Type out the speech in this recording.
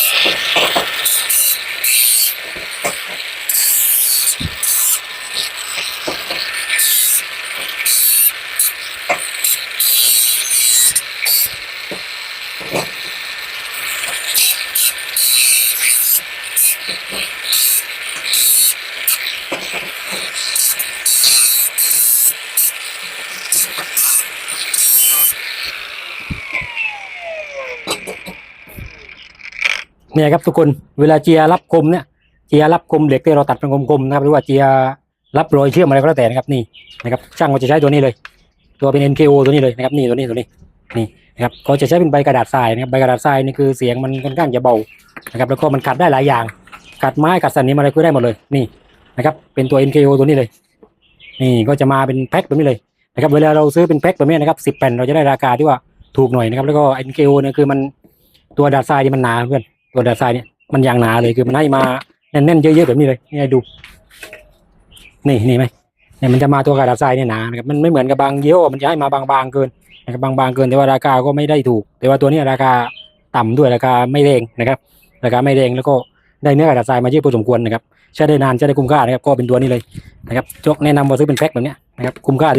you เนี่ยครับทุกคนเวลาเจียรับคมเนี่ยเจียรับคมเหล็กที่เราตัดเป็นกลมๆนะครับหรือว่าเจียรับรอยเชื่อมอะไรก็แล้วแต่นะครับนี่นะครับช่างก็จะใช้ตัวนี้เลย ตัวเป็น NKO ตัวนี้เลยนะครับนี่ตัวนี้ตัวนี้นี่นะครับเขาจะใช้เป็นใบกระดาษทรายนะครับใบกระดาษทรายนี่คือเสียงมันค่อนข้างจะเบานะครับแล้วก็มันขัดได้หลายอย่างขัดไม้ขัดสันนิมอะไรก็ได้หมดเลยนี่นะครับเป็นตัว NKO ตัวนี้เลย นี่ก็จะมาเป็นแพ็คแบบนี้เลยนะครับเวลาเราซื้อเป็นแพ็คแบบนี้นะครับสิบแผ่นเราจะได้ราคาที่ว่าถูกหน่อยนะครับแล้วก็ NKO เนี่ยคือมันตัวดาษทรายนี่มันหนาเพื่อน ตัวดาดทรายเนี่ยมันยางหนาเลยคือมันให้มาแน่นๆเยอะๆแบบนี้เลยนี่ดู นี่นี่ไหมเนี่ยมันจะมาตัวกระดาษทรายเนี่ยหนานะครับมันไม่เหมือนกับบางเยี่ห้อมันจะให้มาบางๆเกินนะครับบางๆเกินแต่ว่าราคาก็ไม่ได้ถูก แต่ว่าตัวนี้ราคาต่ำด้วยราคาไม่แรงนะครับ ราคาไม่แรงแล้วก็ได้เนื้อกระดาษทรายมาเยอะพอสมควรนะครับใช้ได้นานใช้ได้คุ้มค่านะครับก็เป็นตัวนี้เลยนะครับจกแนะนำว่าซื้อเป็นแพ็คแบบนี้นะครับคุ้มค่าที่